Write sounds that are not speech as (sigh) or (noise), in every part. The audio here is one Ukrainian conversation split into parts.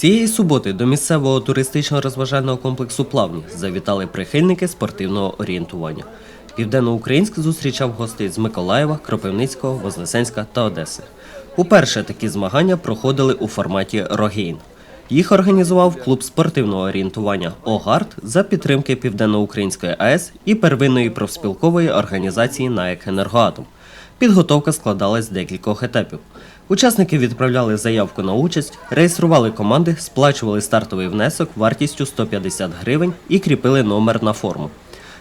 Цієї суботи до місцевого туристично-розважального комплексу Плавні завітали прихильники спортивного орієнтування. Південноукраїнськ зустрічав гостей з Миколаєва, Кропивницького, Вознесенська та Одеси. Уперше такі змагання проходили у форматі Рогейн. Їх організував клуб спортивного орієнтування ОГАРД за підтримки Південноукраїнської АЕС і первинної профспілкової організації НАЕК «Енергоатом». Підготовка складалась з декількох етапів. Учасники відправляли заявку на участь, реєстрували команди, сплачували стартовий внесок вартістю 150 гривень і кріпили номер на форму.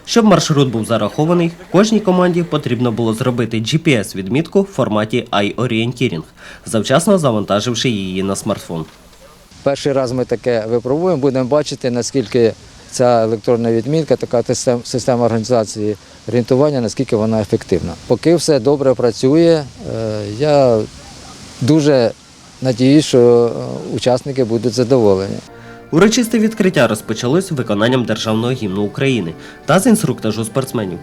Щоб маршрут був зарахований, кожній команді потрібно було зробити GPS-відмітку в форматі iOrienteering, завчасно завантаживши її на смартфон. Перший раз ми таке випробуємо, будемо бачити, наскільки ця електронна відмітка, така система організації орієнтування, наскільки вона ефективна. Поки все добре працює, е, я дуже надіюсь, що е, учасники будуть задоволені. Урочисте відкриття розпочалось виконанням державного гімну України та з інструктажу спортсменів.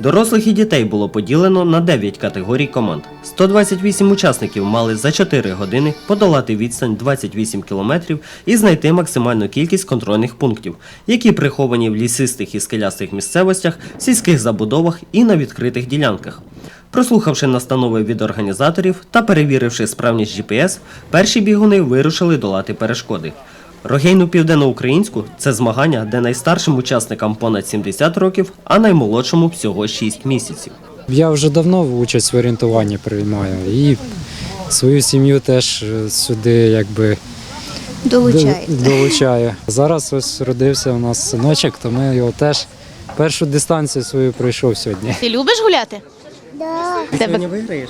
Дорослих і дітей було поділено на 9 категорій команд. 128 учасників мали за 4 години подолати відстань 28 кілометрів і знайти максимальну кількість контрольних пунктів, які приховані в лісистих і скелястих місцевостях, сільських забудовах і на відкритих ділянках. Прослухавши настанови від організаторів та перевіривши справність GPS, перші бігуни вирушили долати перешкоди. Рогейну південноукраїнську це змагання, де найстаршим учасникам понад 70 років, а наймолодшому всього 6 місяців. Я вже давно участь в орієнтуванні приймаю і свою сім'ю теж е, сюди якби Долучаєте. до- долучаю. Зараз ось родився у нас синочок, то ми його теж першу дистанцію свою пройшов сьогодні. Ти любиш гуляти? Да. Тебе виграєш?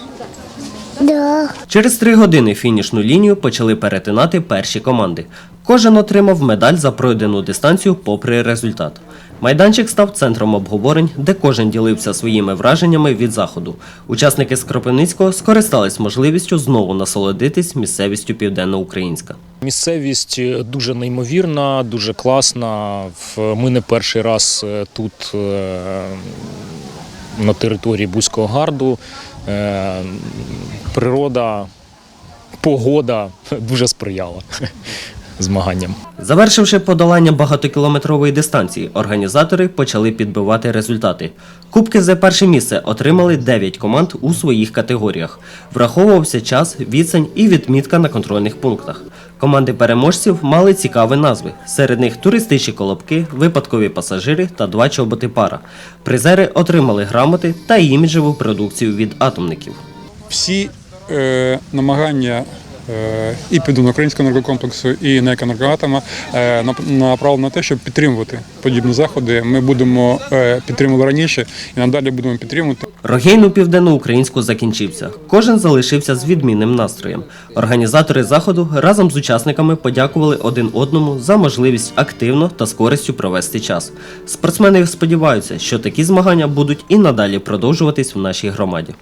Через три години фінішну лінію почали перетинати перші команди. Кожен отримав медаль за пройдену дистанцію попри результат. Майданчик став центром обговорень, де кожен ділився своїми враженнями від заходу. Учасники з Кропивницького скористались можливістю знову насолодитись місцевістю Південноукраїнська. Місцевість е, дуже неймовірна, дуже класна. В- Ми не перший раз е, тут е, на території Бузького гарду. Е, Природа, погода дуже сприяла (laughs) змаганням. Завершивши подолання багатокілометрової дистанції, організатори почали підбивати результати. Кубки за перше місце отримали 9 команд у своїх категоріях. Враховувався час, відстань і відмітка на контрольних пунктах. Команди переможців мали цікаві назви. Серед них туристичні колобки, випадкові пасажири та два чоботи пара. Призери отримали грамоти та іміджеву продукцію від атомників. всі е, намагання е, і Південноукраїнського енергокомплексу, і НЕК «Енергоатома» е, нап- направлені на те, щоб підтримувати подібні заходи. Ми будемо е, підтримували раніше і надалі будемо підтримувати. Рогейну південноукраїнську закінчився. Кожен залишився з відмінним настроєм. Організатори заходу разом з учасниками подякували один одному за можливість активно та з користю провести час. Спортсмени сподіваються, що такі змагання будуть і надалі продовжуватись в нашій громаді.